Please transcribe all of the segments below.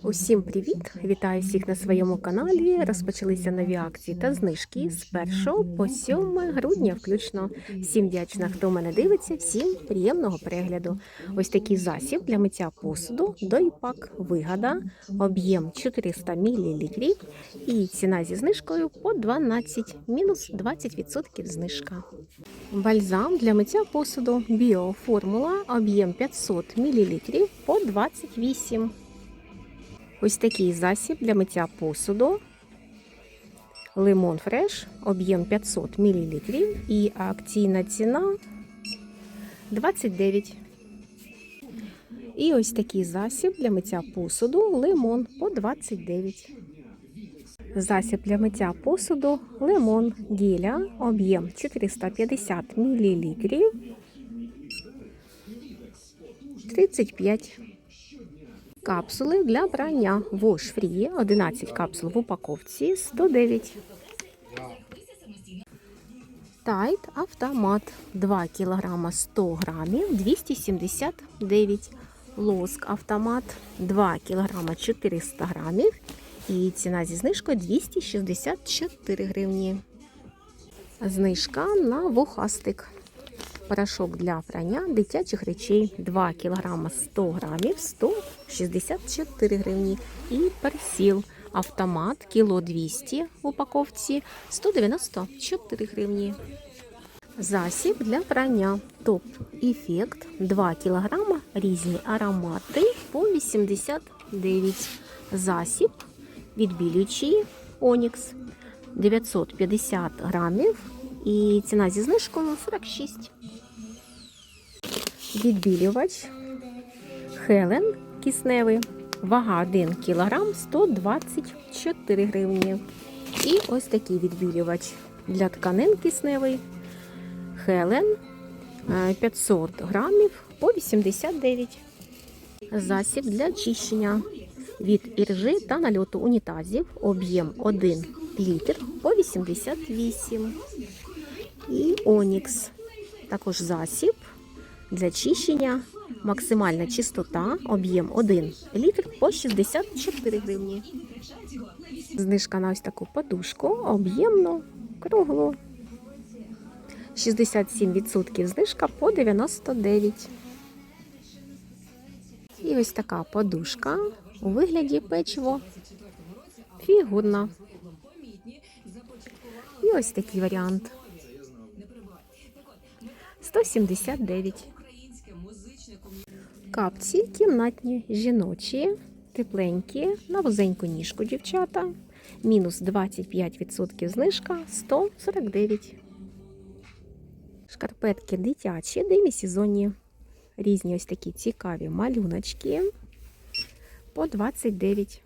Усім привіт! Вітаю всіх на своєму каналі. Розпочалися нові акції та знижки з 1 по 7 грудня включно. Всім вдячна, хто мене дивиться, всім приємного перегляду. Ось такий засіб для миття посуду Дойпак Вигада, об'єм 400 мл і ціна зі знижкою по 12, мінус 20% знижка. Бальзам для миття посуду Біоформула, об'єм 500 мл по 28 Ось такий засіб для миття посуду. Лимон фреш, об'єм 500 мл і акційна ціна 29. І ось такий засіб для миття посуду лимон по 29. Засіб для миття посуду лимон гіля, об'єм 450 мл 35. Капсули для брання Wash Free, 11 капсул в упаковці 109. Тайт автомат 2 кг 100 грамів 279. Лоск автомат 2 кг 400 грамів. І ціна зі знижкою 264 гривні. Знижка на вухастик. Порошок для прання дитячих речей 2 кг 100 грамів 164 гривні. І персіл автомат кіло 200 в упаковці 194 гривні. Засіб для прання топ ефект 2 кг різні аромати по 89 засіб відбілюючий Онікс 950 грамів і ціна зі знижкою 46 відбілювач Хелен кисневий. Вага 1 кг 124 гривні. І ось такий відбілювач для тканин кисневий Хелен 500 грамів по 89. Засіб для очищення від іржи та нальоту унітазів. Об'єм 1 літр по 88. І Онікс. Також засіб для чищення. Максимальна чистота, об'єм 1 літр по 64 гривні. Знижка на ось таку подушку, об'ємну, круглу. 67% знижка по 99. І ось така подушка у вигляді печиво. Фігурна. І ось такий варіант. 179. Капці кімнатні, жіночі, тепленькі, на вузеньку ніжку дівчата. Мінус 25% знижка 149. Шкарпетки дитячі, демісезонні. Різні ось такі цікаві малюночки по 29.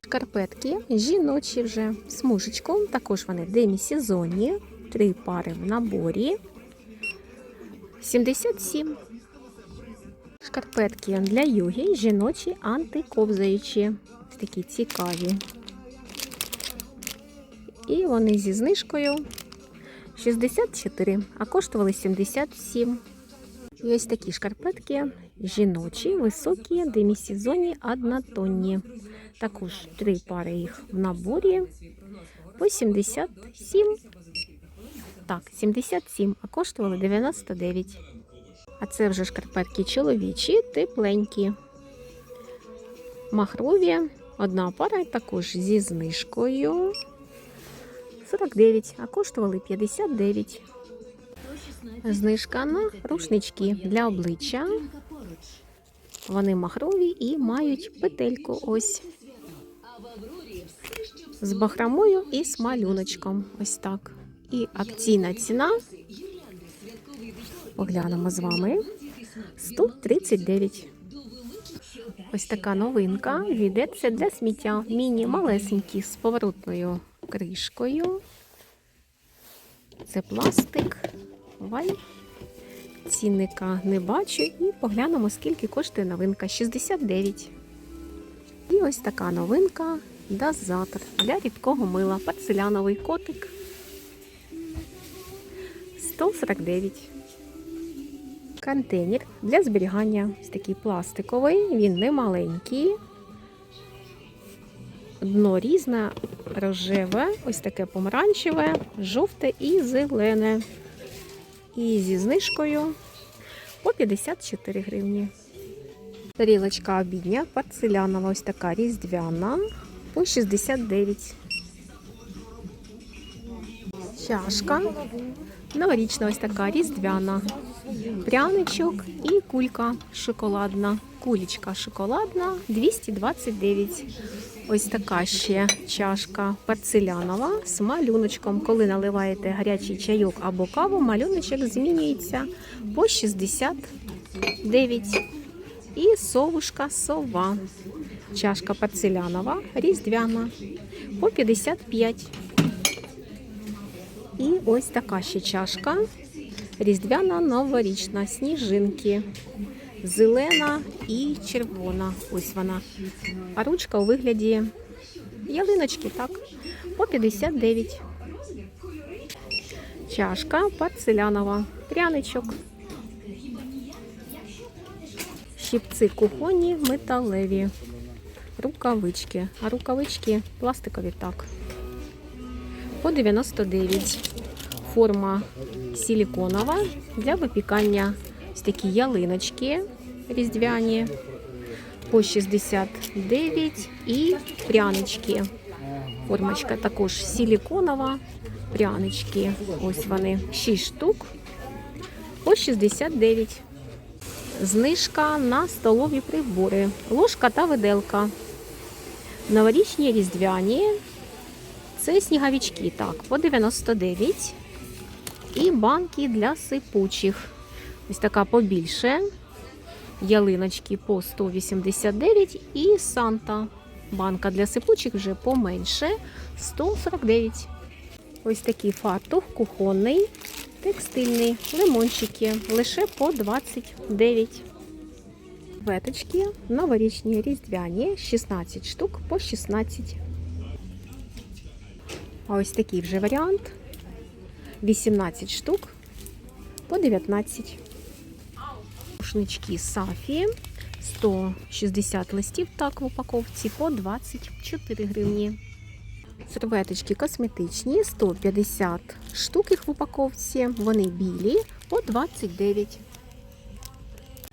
Шкарпетки жіночі вже смужечком. Також вони демісезонні. Три пари в наборі. 77. Шкарпетки для йоги жіночі антиковзаючі. Такі цікаві. І вони зі знижкою 64, а коштували 77. І ось такі шкарпетки жіночі, високі, демісезонні, однотонні. Також три пари їх в наборі по 77. Так, 77, а коштували 99. А це вже шкарпетки чоловічі, тепленькі. Махрові. Одна пара також зі знижкою. 49, а коштували 59. Знижка на рушнички для обличчя. Вони махрові і мають петельку ось. З бахромою і з малюночком. Ось так. І акційна ціна. Поглянемо з вами. 139. Ось така новинка. Відеться для сміття. Міні малесенькі з поворотною кришкою. Це пластик. Вай. Цінника не бачу. І поглянемо, скільки коштує новинка. 69. І ось така новинка. Дозатор для рідкого мила. Порцеляновий котик. 149. Контейнер для зберігання. Ось такий пластиковий, він не маленький. Дно різне, рожеве, ось таке помаранчеве, жовте і зелене. І зі знижкою по 54 гривні. Тарілочка обідня, порцелянова, ось така різдвяна по 69. Чашка. Новорічна ось така різдвяна. Пряничок і кулька шоколадна. Кулічка шоколадна 229. Ось така ще чашка порцелянова з малюночком. Коли наливаєте гарячий чайок або каву, малюночок змінюється по 69. І совушка сова. Чашка порцелянова, різдвяна по 55. І ось така ще чашка. Різдвяна новорічна, сніжинки. Зелена і червона. Ось вона. А ручка у вигляді ялиночки, так, по 59. Чашка порцелянова, пряничок. Щипці кухонні металеві. Рукавички. А рукавички пластикові так. По 99. Форма силіконова для випікання ось такі ялиночки різдвяні по 69 і прянички. Формочка також силіконова. Прянички. Ось вони 6 штук по 69. Знижка на столові прибори. Ложка та виделка. Новорічні різдвяні. Це сніговички, так, по 99. І банки для сипучих. Ось така побільше. Ялиночки по 189 і Санта. Банка для сипучих вже поменше 149. Ось такий фартух кухонний, текстильний, лимончики лише по 29. Веточки новорічні різдвяні 16 штук по 16. А ось такий вже варіант. 18 штук по 19. Рушнички Сафі 160 листів так в упаковці по 24 гривні. Серветочки косметичні 150 штук їх в упаковці. Вони білі по 29.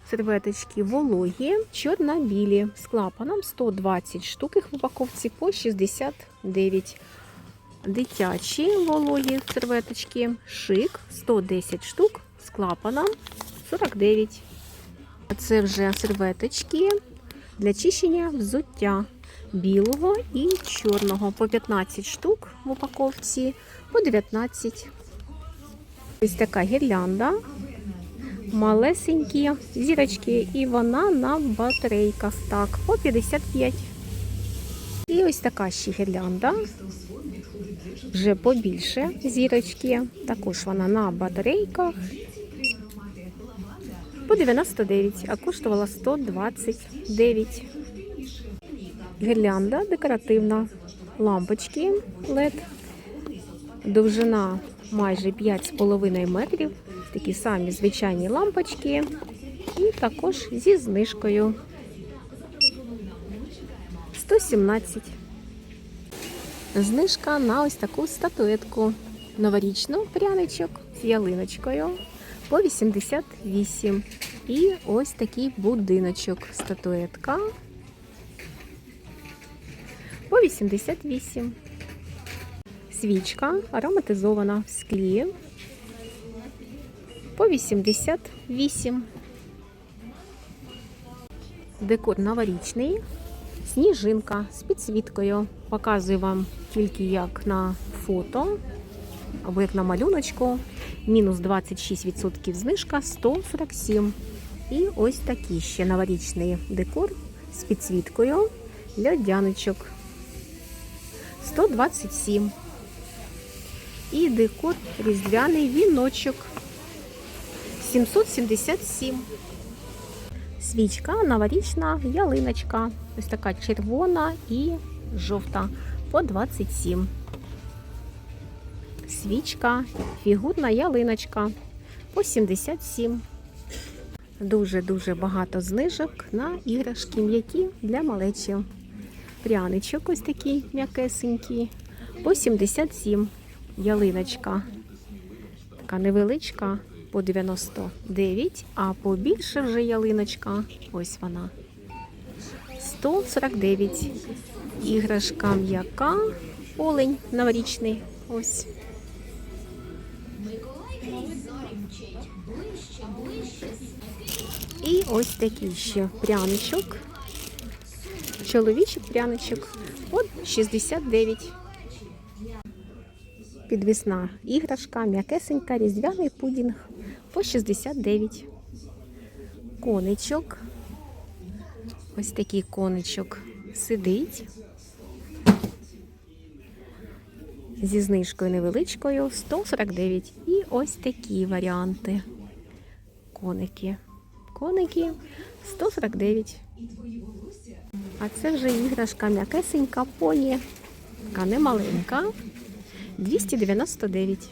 Серветочки вологі, чорно-білі з клапаном 120 штук їх в упаковці по 69. Дитячі вологі серветочки шик 110 штук з клапаном 49. Це вже серветочки для чищення взуття білого і чорного по 15 штук в упаковці, по 19. Ось така гірлянда. Малесенькі зірочки, і вона на батарейках. Так, по 55. І ось така ще гірлянда. Вже побільше зірочки. Також вона на батарейках. По 99, а коштувала 129. Гірлянда декоративна. Лампочки LED. Довжина майже 5,5 метрів. Такі самі звичайні лампочки. І також зі знижкою. 117. Знижка на ось таку статуетку. Новорічну пряничок з ялиночкою по 88. І ось такий будиночок. Статуетка по 88. Свічка ароматизована в склі по 88. Декор новорічний. Сніжинка з підсвіткою. Показую вам тільки як на фото або як на малюночку. Мінус 26% знижка 147. І ось такий ще новорічний декор з підсвіткою льодяночок 127. І декор різдвяний віночок 777. Свічка новорічна ялиночка. Ось така червона і жовта по 27. Свічка, фігурна ялиночка по 77. Дуже-дуже багато знижок на іграшки м'які для малечі. Пряничок ось такий м'якесенький. По 77 ялиночка. Така невеличка по 99, а побільше вже ялиночка. Ось вона. 149. Іграшка м'яка. Олень новорічний. Ось. І ось такий ще пряничок. Чоловічий пряничок. От 69. Підвісна іграшка, м'якесенька, різдвяний пудінг по 69. Коничок. Ось такий коничок сидить. Зі знижкою невеличкою 149. І ось такі варіанти. Коники. Коники 149. А це вже іграшка м'якесенька поні. Така немаленька. 299.